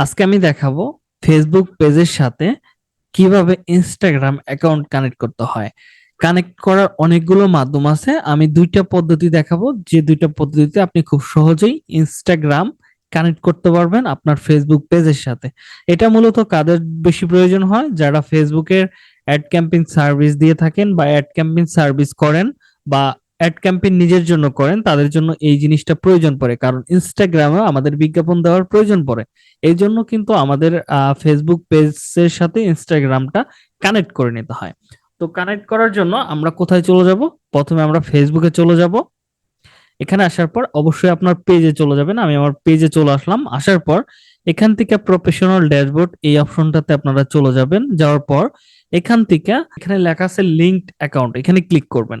আজকে আমি দেখাবো ফেসবুক পেজের সাথে কীভাবে ইনস্টাগ্রাম অ্যাকাউন্ট কানেক্ট করতে হয়। কানেক্ট করার অনেকগুলো মাধ্যম আছে। আমি দুইটা পদ্ধতি দেখাবো। যে দুইটা পদ্ধতিতে আপনি খুব সহজেই ইনস্টাগ্রাম কানেক্ট করতে পারবেন আপনার ফেসবুক পেজের সাথে। এটা মূলত কাদের বেশি প্রয়োজন হয়? যারা ফেসবুকের অ্যাড ক্যাম্পেইন সার্ভিস দিয়ে থাকেন বা অ্যাড ক্যাম্পেইন সার্ভিস করেন বা অ্যাড ক্যাম্পেইন নিজের জন্য করেন, তাদের জন্য এই জিনিসটা প্রয়োজন পড়ে। কারণ ইনস্টাগ্রামে আমাদের বিজ্ঞাপন দেওয়ার প্রয়োজন পড়ে। এই জন্য কিন্তু আমাদের ফেসবুক পেজের সাথে ইনস্টাগ্রামটা কানেক্ট করে নিতে হয়। তো কানেক্ট করার জন্য আমরা কোথায় চলে যাব? প্রথমে আমরা ফেসবুকে চলে যাব। এখানে আসার পর অবশ্যই আপনার পেজে চলে যাবেন। আমি আমার পেজে চলে আসলাম। আসার পর এখান থেকে প্রফেশনাল ড্যাশবোর্ড এই অপশনটাতে আপনারা চলে যাবেন। যাওয়ার পর এখান থেকে, এখানে লেখা আছে লিঙ্কড অ্যাকাউন্ট এখানে ক্লিক করবেন।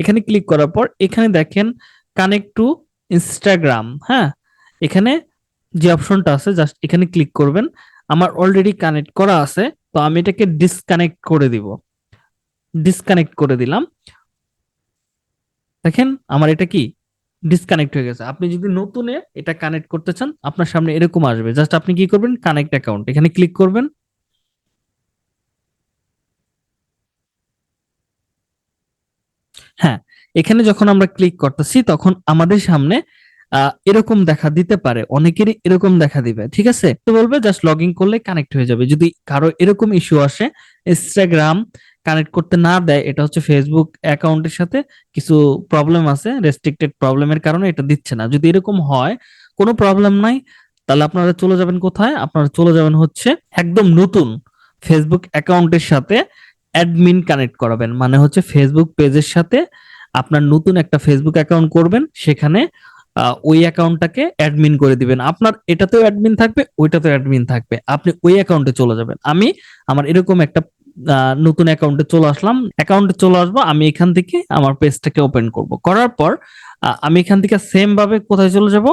এখানে ক্লিক করার পর এখানে দেখেন কানেক্ট টু ইনস্টাগ্রাম হ্যাঁ? এখানে যে অপশনটা আছে জাস্ট এখানে ক্লিক করবেন। আমার অলরেডি কানেক্ট করা আছে, তো আমি এটাকে ডিসকানেক্ট করে দিব। ডিসকানেক্ট করে দিলাম। দেখেন আমার এটা কি? ডিসকানেক্ট হয়ে গেছে। আপনি যদি নতুনে এটা কানেক্ট করতে চান, আপনার সামনে এরকম আসবে। জাস্ট আপনি কি করবেন? কানেক্ট অ্যাকাউন্ট এখানে ক্লিক করবেন। হ্যাঁ এখানে যখন আমরা ক্লিক করতেছি, তখন আমাদের সামনে এরকম দেখা দিতে পারে। অনেকেরই এরকম দেখা দিবে, ঠিক আছে? তো বলবে জাস্ট লগ ইন করলে কানেক্ট হয়ে যাবে। যদি কারও এরকম ইস্যু আসে ইনস্টাগ্রাম কানেক্ট করতে না দেয়, এটা হচ্ছে ফেসবুক অ্যাকাউন্টের সাথে কিছু প্রবলেম আছে রেস্ট্রিক্টেড প্রবলেমের কারণে এটা দিচ্ছে না। যদি এরকম হয়, কোনো প্রবলেম নাই, তাহলে আপনারা চলে যাবেন কোথায়? আপনারা চলে যাবেন হচ্ছে একদম নতুন ফেসবুক অ্যাকাউন্টের সাথে অ্যাডমিন কানেক্ট করাবেন। মানে হচ্ছে ফেসবুক পেজের সাথে আপনার নতুন একটা ফেসবুক অ্যাকাউন্ট করবেন, সেখানে ওই অ্যাকাউন্টটাকে অ্যাডমিন করে দিবেন। আপনার এটাতেও অ্যাডমিন থাকবে, ওইটাতেও অ্যাডমিন থাকবে। আপনি ওই অ্যাকাউন্টে চলে যাবেন। আমি আমার এরকম একটা নতুন অ্যাকাউন্টে চলে আসলাম। অ্যাকাউন্টে চলে আসব, আমি এখান থেকে আমার পেজটাকে ওপেন করব। করার পর আমি এখান থেকে সেম ভাবে কোথায় চলে যাব?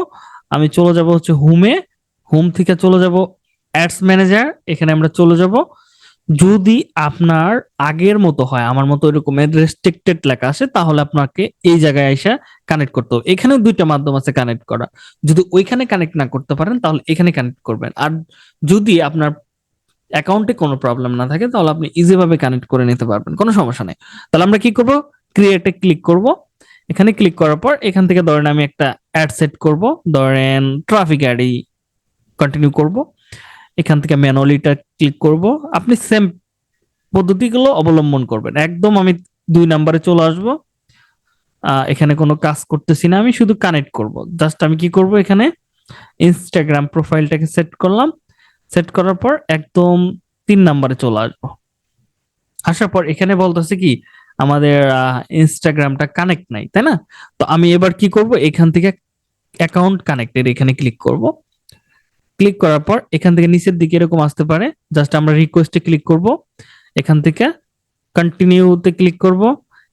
আমি চলে যাব হচ্ছে হোমে হোম থেকে চলে যাব অ্যাডস ম্যানেজার এখানে আমরা চলে যাব। যদি আপনার আগের মতো হয়, আমার মতো এরকম রেস্ট্রিক্টেড লেখা আসে তাহলে আপনাকে এই জায়গায় এসে কানেক্ট করতে হবে। এখানেও দুইটা মাধ্যম আছে কানেক্ট করা। যদি ওইখানে কানেক্ট না করতে পারেন, তাহলে এখানে কানেক্ট করবেন। আর যদি আপনার অ্যাকাউন্টে কোনো প্রবলেম না থাকে, তাহলে আপনি ইজি ভাবে কানেক্ট করে নিতে পারবেন। কোনো সমস্যা নেই। তাহলে আমরা কি করব? ক্রিয়েটে ক্লিক করব। এখানে ক্লিক করার পর, এখান থেকে ধরেন আমি একটা অ্যাড সেট করব। ধরেন ট্রাফিক অ্যাডই কন্টিনিউ করব। এখান থেকে ম্যানুয়ালিটা ক্লিক করব। আপনি সেম পদ্ধতিগুলো অবলম্বন করবেন। একদম আমি দুই নাম্বারে চলে আসব। এখানে কোনো কাজ করতেছি না। আমি শুধু কানেক্ট করব। জাস্ট আমি কি করব এখানে? ইনস্টাগ্রাম প্রোফাইলটাকে সেট করলাম। সেট করার পর একদম তিন নাম্বারে চলে আসব। আসার পর এখানে বলতেছে কি, আমাদের ইনস্টাগ্রামটা কানেক্ট নাই। তাই না? তো আমি এবার কি করব? এখান থেকে অ্যাকাউন্ট কানেক্টেড এখানে ক্লিক করব। ক্লিক করার পর এখান থেকে নিচের দিকে এরকম আসতে পারে। জাস্ট আমরা রিকোয়েস্টে ক্লিক করব। এখান থেকে কন্টিনিউতে ক্লিক করব।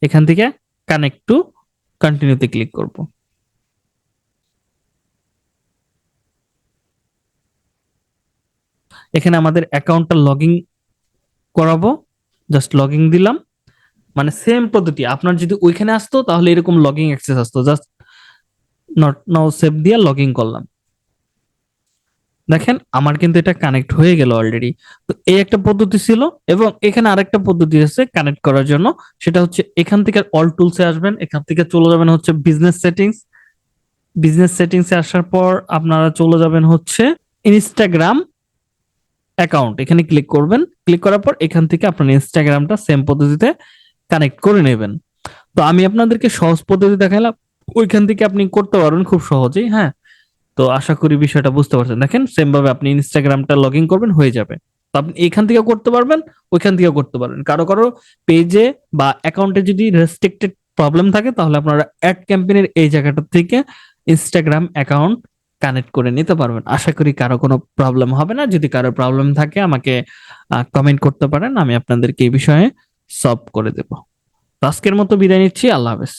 এখান থেকে কানেক্ট টু কন্টিনিউতে ক্লিক করব। এখানে আমাদের অ্যাকাউন্টটা লগইন করাবো। জাস্ট লগইন দিলাম। মানে সেম পদ্ধতি। আপনার যদি ওইখানে আসতো, তাহলে এরকম লগইন অ্যাক্সেস আসতো। জাস্ট নট নাও সেভ দিয়ে লগইন করলাম। দেখেন আমার কিন্তু এটা কানেক্ট হয়ে গেল অলরেডি তো এই একটা পদ্ধতি ছিল এবং এখানে আরেকটা পদ্ধতি আছে কানেক্ট করার জন্য। সেটা হচ্ছে এখান থেকে অল টুলসে আসবেন, এখান থেকে চলে যাবেন হচ্ছে বিজনেস সেটিংস বিজনেস সেটিংসে আসার পর আপনারা চলে যাবেন হচ্ছে ইনস্টাগ্রাম অ্যাকাউন্ট এখানে ক্লিক করবেন। ক্লিক করার পর এখান থেকে আপনার ইনস্টাগ্রামটা সেম পদ্ধতিতে কানেক্ট করে নেবেন। তো আমি আপনাদেরকে সহজ পদ্ধতি দেখালাম। ওইখান থেকে আপনি করতে পারবেন খুব সহজেই হ্যাঁ? তো আশা করি বিষয়টা বুঝতে পারছেন। দেখেন সেম ভাবে আপনি ইনস্টাগ্রামটা লগ ইন করবেন, হয়ে যাবে। তো আপনি এখান থেকে করতে পারবেন, ওইখান থেকে করতে পারবেন। কারও কারও পেজে বা অ্যাকাউন্টে যদি রেস্ট্রিক্টেড প্রবলেম থাকে, তাহলে আপনারা অ্যাড ক্যাম্পেইনের এই জায়গাটা থেকে ইনস্টাগ্রাম অ্যাকাউন্ট কানেক্ট করে নিতে পারবেন। আশা করি কারও কোনো প্রবলেম হবে না। যদি কারও প্রবলেম থাকে, আমাকে কমেন্ট করতে পারেন। আমি আপনাদেরকে এই বিষয়ে সলভ করে দেব। আজকের মতো বিদায় নিচ্ছি। আল্লাহ হাফেজ।